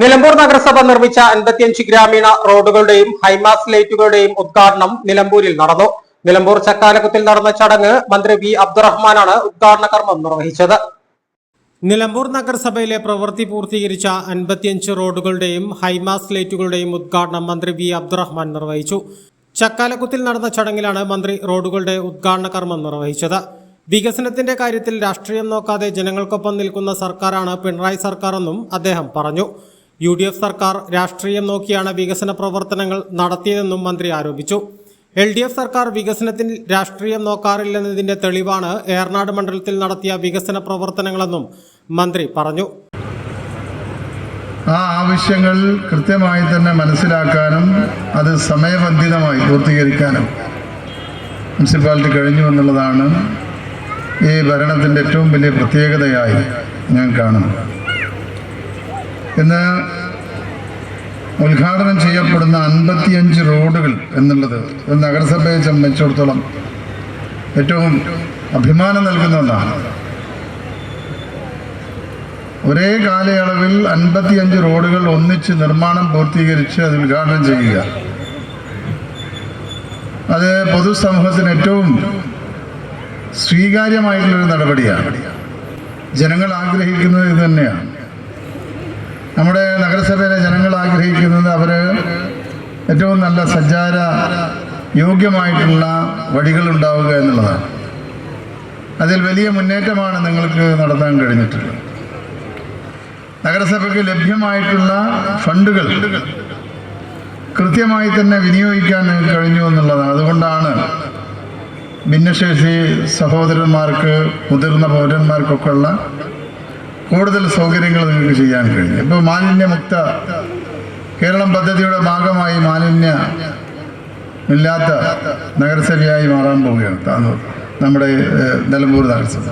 നിലമ്പൂർ നഗരസഭ നിർമ്മിച്ച അൻപത്തിയഞ്ച് ഗ്രാമീണ റോഡുകളുടെയും ഹൈമാസ് ലൈറ്റുകളുടെയും ഉദ്ഘാടനം നിലമ്പൂരിൽ നടന്നു. നിലമ്പൂർ ചക്കാലക്കുത്തിൽ നടന്ന ചടങ്ങ് മന്ത്രി വി അബ്ദുറഹ്മാനാണ് ഉദ്ഘാടന കർമ്മം നിർവഹിച്ചത്. നിലമ്പൂർ നഗരസഭയിലെ പ്രവൃത്തി പൂർത്തീകരിച്ച അൻപത്തിയഞ്ച് റോഡുകളുടെയും ഹൈമാസ് ലൈറ്റുകളുടെയും ഉദ്ഘാടനം മന്ത്രി വി അബ്ദുറഹ്മാൻ നിർവഹിച്ചു. ചക്കാലക്കുത്തിൽ നടന്ന ചടങ്ങിലാണ് മന്ത്രി റോഡുകളുടെ ഉദ്ഘാടന കർമ്മം നിർവഹിച്ചത്. വികസനത്തിന്റെ കാര്യത്തിൽ രാഷ്ട്രീയം നോക്കാതെ ജനങ്ങൾക്കൊപ്പം നിൽക്കുന്ന സർക്കാരാണ് പിണറായി സർക്കാർ എന്നും അദ്ദേഹം പറഞ്ഞു. യു ഡി എഫ് സർക്കാർ രാഷ്ട്രീയം നോക്കിയാണ് വികസന പ്രവർത്തനങ്ങൾ നടത്തിയതെന്നും മന്ത്രി ആരോപിച്ചു. എൽ ഡി എഫ് സർക്കാർ വികസനത്തിൽ രാഷ്ട്രീയം നോക്കാറില്ലെന്നതിന്റെ തെളിവാണ് ഏർനാട് മണ്ഡലത്തിൽ നടത്തിയ വികസന പ്രവർത്തനങ്ങളെന്നും മന്ത്രി പറഞ്ഞു. ആ ആവശ്യങ്ങൾ കൃത്യമായി തന്നെ മനസ്സിലാക്കാനും അത് സമയബന്ധിതമായി പൂർത്തീകരിക്കാനും മുനിസിപ്പാലിറ്റി കഴിഞ്ഞു എന്നുള്ളതാണ് ഈ ഭരണത്തിന്റെ ഏറ്റവും വലിയ പ്രത്യേകതയായി ഞാൻ കാണുന്നു ഇന്ന് ഉദ്ഘാടനം ചെയ്യപ്പെടുന്ന അൻപത്തിയഞ്ച് റോഡുകൾ എന്നുള്ളത് നഗരസഭയെ സംബന്ധിച്ചിടത്തോളം ഏറ്റവും അഭിമാനം നൽകുന്ന ഒന്നാണ്. ഒരേ കാലയളവിൽ അൻപത്തിയഞ്ച് റോഡുകൾ ഒന്നിച്ച് നിർമ്മാണം പൂർത്തീകരിച്ച് അത് ഉദ്ഘാടനം ചെയ്യുക. അത് പൊതുസമൂഹത്തിന് ഏറ്റവും സ്വീകാര്യമായിട്ടുള്ളൊരു നടപടിയാണ്. ജനങ്ങൾ ആഗ്രഹിക്കുന്നത് ഇത് തന്നെയാണ്. നമ്മുടെ നഗരസഭയിലെ ജനങ്ങൾ ആഗ്രഹിക്കുന്നത് അവർ ഏറ്റവും നല്ല സഞ്ചാര യോഗ്യമായിട്ടുള്ള വഴികൾ ഉണ്ടാവുക എന്നുള്ളതാണ്. അതിൽ വലിയ മുന്നേറ്റമാണ് നിങ്ങൾക്ക് നടത്താൻ കഴിഞ്ഞിട്ടുള്ളത്. നഗരസഭയ്ക്ക് ലഭ്യമായിട്ടുള്ള ഫണ്ടുകൾ കൃത്യമായി തന്നെ വിനിയോഗിക്കാൻ കഴിഞ്ഞു എന്നുള്ളതാണ്. അതുകൊണ്ടാണ് ഭിന്നശേഷി സഹോദരന്മാർക്ക് മുതിർന്ന പൗരന്മാർക്കൊക്കെ ഉള്ള കൂടുതൽ സൗകര്യങ്ങൾ നിങ്ങൾക്ക് ചെയ്യാൻ കഴിയും. ഇപ്പോൾ മാലിന്യമുക്ത കേരളം പദ്ധതിയുടെ ഭാഗമായി മാലിന്യ ഇല്ലാത്ത നഗരസഭയായി മാറാൻ പോവുകയാണ്. താന്നൂർ നമ്മുടെ നിലമ്പൂർ നഗരസഭ.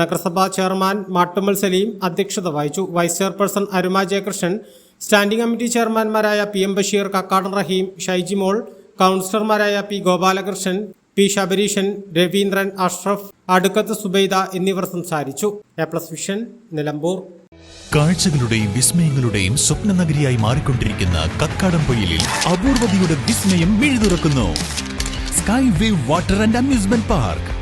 നഗരസഭാ ചെയർമാൻ മാട്ടുമ്മൽ സലീം അധ്യക്ഷത വഹിച്ചു. Vice chairperson Aruma Jayakrishnan standing committee ചെയർമാൻമാരായ P M Basheer Kakkadan Raheem Shaijimol കൗൺസിലർമാരായ പി ഗോപാലകൃഷ്ണൻ പി ശബരീഷൻ രവീന്ദ്രൻ അഷ്റഫ് അടുക്കത്ത് സുബൈദ എന്നിവർ സംസാരിച്ചു. A plus vision Nilambur. കാഴ്ചകളുടെയും വിസ്മയങ്ങളുടെയും സ്വപ്ന നഗരിയായി മാറിക്കൊണ്ടിരിക്കുന്ന കക്കാടംപൊയിലിൽ അപൂർവതയുടെ വിസ്മയം മിഴുതുറക്കുന്നു. Sky wave water and amusement park.